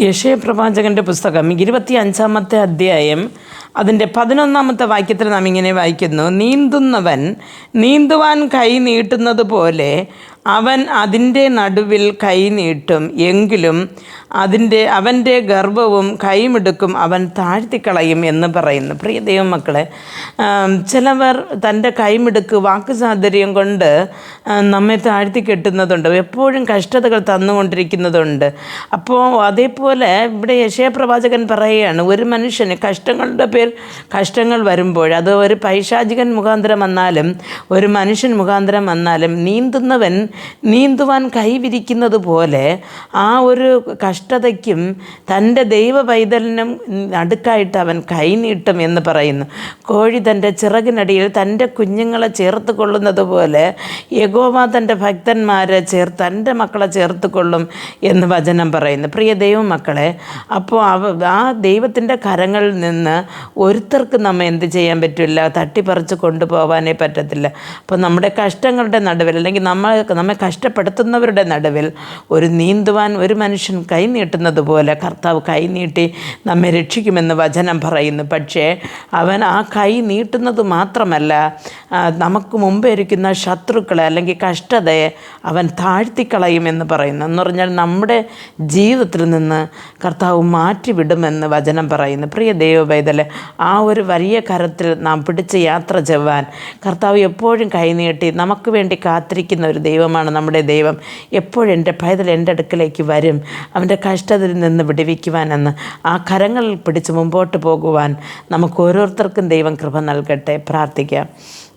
യശയ പ്രവാചകന്റെ പുസ്തകം ഇരുപത്തി അഞ്ചാമത്തെ അധ്യായം അതിന്റെ പതിനൊന്നാമത്തെ വാക്യത്തിൽ നാം ഇങ്ങനെ വായിക്കുന്നു നീന്തുന്നവൻ നീന്തുവാൻ കൈ നീട്ടുന്നത് പോലെ അവൻ അതിന്റെ നടുവിൽ കൈ നീട്ടും എങ്കിലും അതിന്റെ അവന്റെ ഗർവവും കൈമിടുക്കും അവൻ താഴ്ത്തിക്കളയും എന്ന് പറയുന്നു. പ്രിയ ദൈവമക്കളെ ചിലവർ തന്റെ കൈമിടുക്ക് വാക്കുചാതുര്യം കൊണ്ട് നമ്മെ താഴ്ത്തി കെട്ടുന്നതുണ്ട്. എപ്പോഴും കഷ്ടതകൾ തന്നുകൊണ്ടിരിക്കുന്നതുണ്ട്. അപ്പോൾ അതേപോലെ ഇവിടെ യശയപ്രവാചകൻ പറയുകയാണ് ഒരു മനുഷ്യന് കഷ്ടങ്ങളുടെ പേർ കഷ്ടങ്ങൾ വരുമ്പോൾ അത് ഒരു പൈശാചികൻ മുഖാന്തരം വന്നാലും ഒരു മനുഷ്യൻ മുഖാന്തരം വന്നാലും നീന്തുന്നവൻ നീന്തുവാൻ കൈവിരിക്കുന്നത് പോലെ ആ ഒരു കഷ്ടതയ്ക്കും തന്റെ ദൈവ പൈതലിനും അടുക്കായിട്ട് അവൻ കൈനീട്ടും എന്ന് പറയുന്നു. കോഴി തന്റെ ചിറകിനടിയിൽ തന്റെ കുഞ്ഞുങ്ങളെ ചേർത്ത് കൊള്ളുന്നത് പോലെ യഗോവ തന്റെ ഭക്തന്മാരെ ചേർ തന്റെ മക്കളെ ചേർത്ത് കൊള്ളും എന്ന് വചനം പറയുന്നു. പ്രിയ ദൈവമക്കളെ അപ്പോൾ അവ ആ ദൈവത്തിന്റെ കരങ്ങളിൽ നിന്ന് ഒരുത്തർക്ക് നമ്മൾ എന്ത് ചെയ്യാൻ പറ്റില്ല? തട്ടിപ്പറിച്ച് കൊണ്ടുപോകാനേ പറ്റത്തില്ല. അപ്പോൾ നമ്മുടെ കഷ്ടങ്ങളുടെ നടുവിൽ അല്ലെങ്കിൽ നമ്മൾ നമ്മെ കഷ്ടപ്പെടുത്തുന്നവരുടെ നടുവിൽ ഒരു നീന്തുവാൻ ഒരു മനുഷ്യൻ കൈ നീട്ടുന്നത് പോലെ കർത്താവ് കൈനീട്ടി നമ്മെ രക്ഷിക്കുമെന്ന് വചനം പറയുന്നു. പക്ഷേ അവൻ ആ കൈ നീട്ടുന്നത് മാത്രമല്ല നമുക്ക് മുമ്പേ ഇരിക്കുന്ന ശത്രുക്കളെ അല്ലെങ്കിൽ കഷ്ടതയെ അവൻ താഴ്ത്തിക്കളയുമെന്ന് പറയുന്നു. എന്ന് പറഞ്ഞാൽ നമ്മുടെ ജീവിതത്തിൽ നിന്ന് കർത്താവ് മാറ്റിവിടുമെന്ന് വചനം പറയുന്നു. പ്രിയ ദൈവപൈതലെ ആ ഒരു വലിയ കരത്തിൽ നാം പിടിച്ച് യാത്ര ചെവ്വാൻ കർത്താവ് എപ്പോഴും കൈനീട്ടി നമുക്ക് വേണ്ടി കാത്തിരിക്കുന്ന ഒരു ദൈവമാണ് നമ്മുടെ ദൈവം. എപ്പോഴും എന്റെ പൈതൽ എന്റെ അടുക്കലേക്ക് വരും. അവന്റെ കഷ്ടതയിൽ നിന്ന് വിടുവിക്കുവാനെന്ന് ആ കരങ്ങളിൽ പിടിച്ച് മുമ്പോട്ട് പോകുവാൻ നമുക്ക് ഓരോരുത്തർക്കും ദൈവം കൃപ നൽകട്ടെ. പ്രാർത്ഥിക്കാം.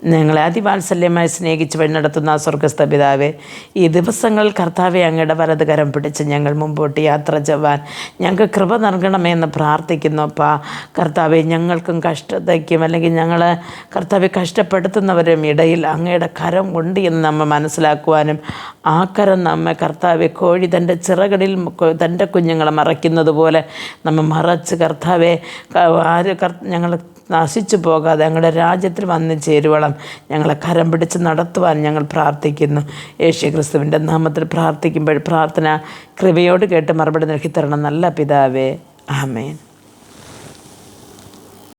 ഞങ്ങളെ അതിവാത്സല്യമായി സ്നേഹിച്ച് വഴി നടത്തുന്ന സ്വർഗസ്ഥ പിതാവേ ഈ ദിവസങ്ങൾ കർത്താവെ അങ്ങയുടെ വലത് കരം പിടിച്ച് ഞങ്ങൾ മുമ്പോട്ട് യാത്ര ചെവാൻ ഞങ്ങൾക്ക് കൃപ നൽകണമെന്ന് പ്രാർത്ഥിക്കുന്നു അപ്പാ. കർത്താവെ ഞങ്ങൾക്കും കഷ്ടതയ്ക്കും അല്ലെങ്കിൽ ഞങ്ങൾ കർത്താവെ കഷ്ടപ്പെടുത്തുന്നവരും ഇടയിൽ അങ്ങയുടെ കരം ഉണ്ട് എന്ന് നമ്മൾ മനസ്സിലാക്കുവാനും ആ കരം നമ്മെ കർത്താവെ കോഴി തന്റെ ചിറകളിൽ തന്റെ കുഞ്ഞുങ്ങളെ മറയ്ക്കുന്നത് പോലെ നമ്മൾ മറച്ച് കർത്താവെ ആര് ഞങ്ങൾ നശിച്ചു പോകാതെ ഞങ്ങളുടെ രാജ്യത്തിൽ വന്ന് ചേരുവളം ഞങ്ങളെ കരം പിടിച്ച് നടത്തുവാൻ ഞങ്ങൾ പ്രാർത്ഥിക്കുന്നു. യേശു ക്രിസ്തുവിന്റെ നാമത്തിൽ പ്രാർത്ഥിക്കുമ്പോൾ പ്രാർത്ഥന കൃപയോട് കേട്ട് മറുപടി നൽകി തരണം. നല്ല പിതാവേ. ആമേൻ.